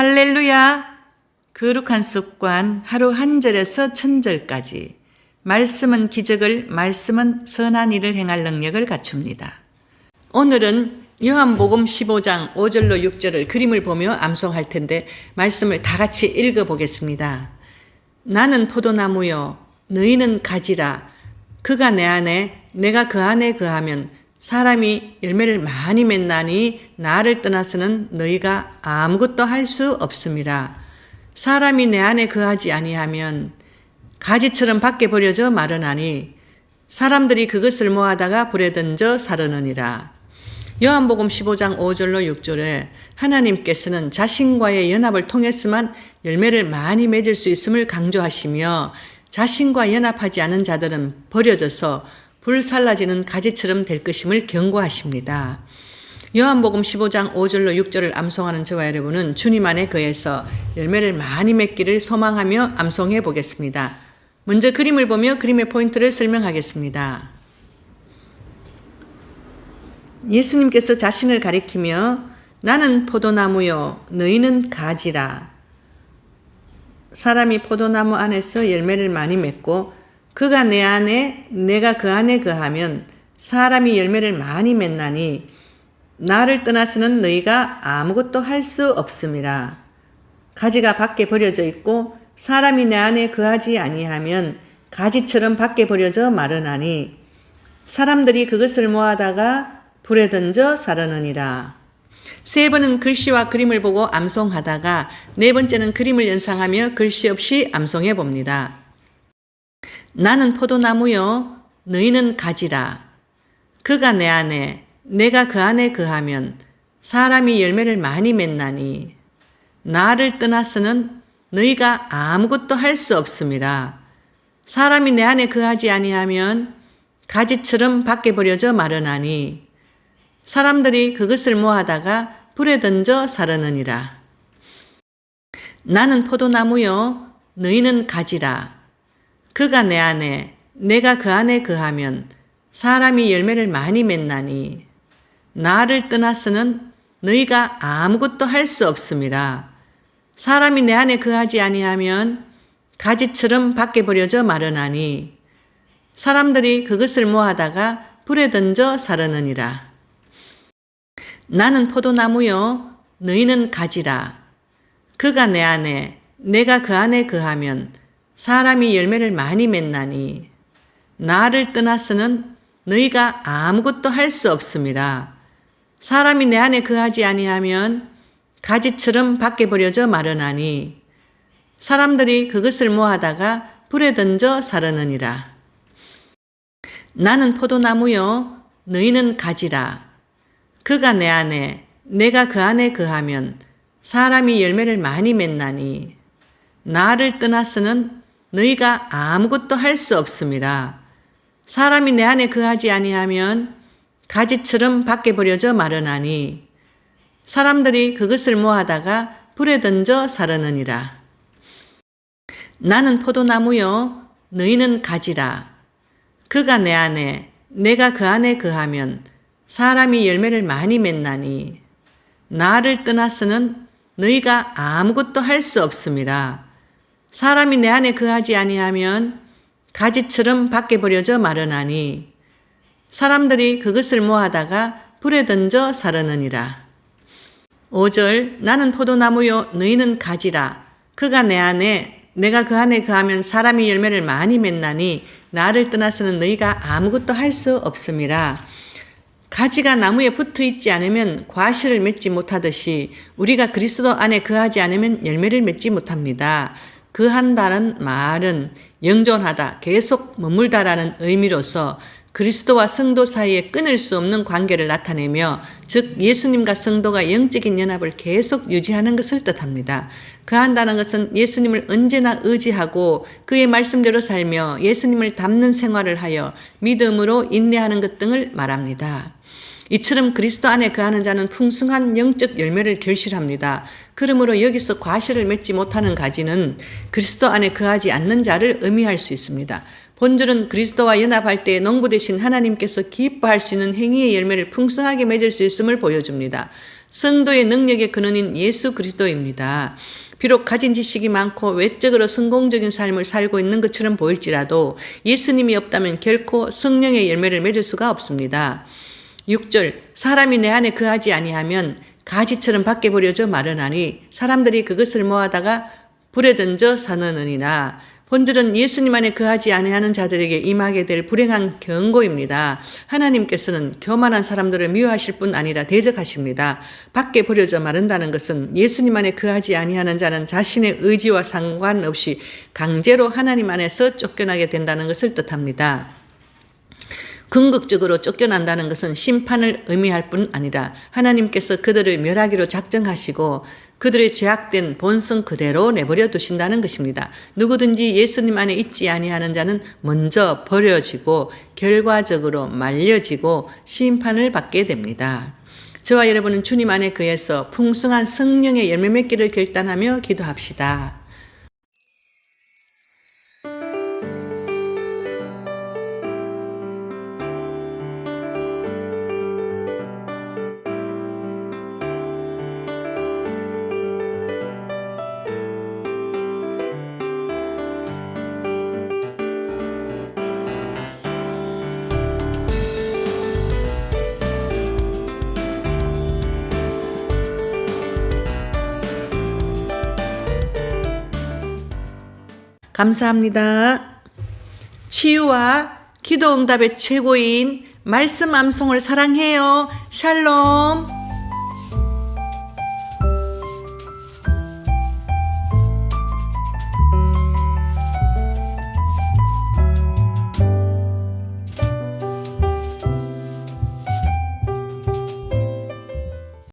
할렐루야! 거룩한 습관 하루 한 절에서 천 절까지 말씀은 기적을 말씀은 선한 일을 행할 능력을 갖춥니다. 오늘은 요한복음 15장 5절로 6절을 그림을 보며 암송할 텐데 말씀을 다 같이 읽어 보겠습니다. 나는 포도나무요 너희는 가지라 그가 내 안에 내가 그 안에 거하면 사람이 열매를 많이 맺나니 나를 떠나서는 너희가 아무것도 할 수 없음이라. 사람이 내 안에 거하지 아니하면 가지처럼 밖에 버려져 마르나니 사람들이 그것을 모아다가 불에 던져 사르느니라. 요한복음 15장 5절로 6절에 하나님께서는 자신과의 연합을 통해서만 열매를 많이 맺을 수 있음을 강조하시며 자신과 연합하지 않은 자들은 버려져서 불살라지는 가지처럼 될 것임을 경고하십니다. 요한복음 15장 5절로 6절을 암송하는 저와 여러분은 주님 안에 거해서 열매를 많이 맺기를 소망하며 암송해 보겠습니다. 먼저 그림을 보며 그림의 포인트를 설명하겠습니다. 예수님께서 자신을 가리키며 나는 포도나무요 너희는 가지라 사람이 포도나무 안에서 열매를 많이 맺고 그가 내 안에 내가 그 안에 거하면 사람이 열매를 많이 맺나니 나를 떠나서는 너희가 아무것도 할 수 없음이라 가지가 밖에 버려져 있고 사람이 내 안에 거하지 아니하면 가지처럼 밖에 버려져 마르나니 사람들이 그것을 모아다가 불에 던져 사르느니라. 세 번은 글씨와 그림을 보고 암송하다가 네 번째는 그림을 연상하며 글씨 없이 암송해 봅니다. 나는 포도나무요, 너희는 가지라. 그가 내 안에, 내가 그 안에 거하면 사람이 열매를 많이 맺나니 나를 떠나서는 너희가 아무것도 할 수 없음이라. 사람이 내 안에 거하지 아니하면 가지처럼 밖에 버려져 마르나니 사람들이 그것을 모아다가 불에 던져 사르느니라. 나는 포도나무요, 너희는 가지라. 그가 내 안에, 내가 그 안에 거하면 사람이 열매를 많이 맺나니 나를 떠나서는 너희가 아무것도 할 수 없음이라. 사람이 내 안에 거하지 아니하면 가지처럼 밖에 버려져 마르나니 사람들이 그것을 모아다가 불에 던져 사르느니라. 나는 포도나무요, 너희는 가지라. 그가 내 안에, 내가 그 안에 거하면 사람이 열매를 많이 맺나니 나를 떠나서는 너희가 아무것도 할 수 없음이라. 사람이 내 안에 거하지 아니하면 가지처럼 밖에 버려져 마르나니 사람들이 그것을 모아다가 불에 던져 사르느니라. 나는 포도나무요, 너희는 가지라. 그가 내 안에, 내가 그 안에 거하면 사람이 열매를 많이 맺나니 나를 떠나서는 너희가 아무것도 할 수 없음이라. 사람이 내 안에 거하지 아니하면 가지처럼 밖에 버려져 마르나니 사람들이 그것을 모아다가 불에 던져 사르느니라. 나는 포도나무요, 너희는 가지라. 그가 내 안에, 내가 그 안에 거하면 사람이 열매를 많이 맺나니 나를 떠나서는 너희가 아무것도 할 수 없음이라. 사람이 내 안에 거하지 아니하면 가지처럼 밖에 버려져 마르나니 사람들이 그것을 모아다가 불에 던져 사르느니라. 5절 나는 포도나무요 너희는 가지라 그가 내 안에 내가 그 안에 거하면 사람이 열매를 많이 맺나니 나를 떠나서는 너희가 아무것도 할 수 없음이라. 가지가 나무에 붙어 있지 않으면 과실을 맺지 못하듯이 우리가 그리스도 안에 거하지 않으면 열매를 맺지 못합니다. 그 한다는 말은 영존하다, 계속 머물다라는 의미로서 그리스도와 성도 사이에 끊을 수 없는 관계를 나타내며 즉 예수님과 성도가 영적인 연합을 계속 유지하는 것을 뜻합니다. 그 한다는 것은 예수님을 언제나 의지하고 그의 말씀대로 살며 예수님을 닮는 생활을 하여 믿음으로 인내하는 것 등을 말합니다. 이처럼 그리스도 안에 거하는 자는 풍성한 영적 열매를 결실합니다. 그러므로 여기서 과실을 맺지 못하는 가지는 그리스도 안에 거하지 않는 자를 의미할 수 있습니다. 본절은 그리스도와 연합할 때 농부 되신 하나님께서 기뻐할 수 있는 행위의 열매를 풍성하게 맺을 수 있음을 보여줍니다. 성도의 능력의 근원인 예수 그리스도입니다. 비록 가진 지식이 많고 외적으로 성공적인 삶을 살고 있는 것처럼 보일지라도 예수님이 없다면 결코 성령의 열매를 맺을 수가 없습니다. 6절 사람이 내 안에 거하지 아니하면 가지처럼 밖에 버려져 마르나니 사람들이 그것을 모아다가 불에 던져 사느니라. 본질은 예수님 안에 거하지 아니하는 자들에게 임하게 될 불행한 경고입니다. 하나님께서는 교만한 사람들을 미워하실 뿐 아니라 대적하십니다. 밖에 버려져 마른다는 것은 예수님 안에 거하지 아니하는 자는 자신의 의지와 상관없이 강제로 하나님 안에서 쫓겨나게 된다는 것을 뜻합니다. 궁극적으로 쫓겨난다는 것은 심판을 의미할 뿐 아니라 하나님께서 그들을 멸하기로 작정하시고 그들의 죄악된 본성 그대로 내버려 두신다는 것입니다. 누구든지 예수님 안에 있지 아니하는 자는 먼저 버려지고 결과적으로 말려지고 심판을 받게 됩니다. 저와 여러분은 주님 안에 그에서 풍성한 성령의 열매 맺기를 결단하며 기도합시다. 감사합니다. 치유와 기도 응답의 최고인 말씀 암송을 사랑해요. 샬롬.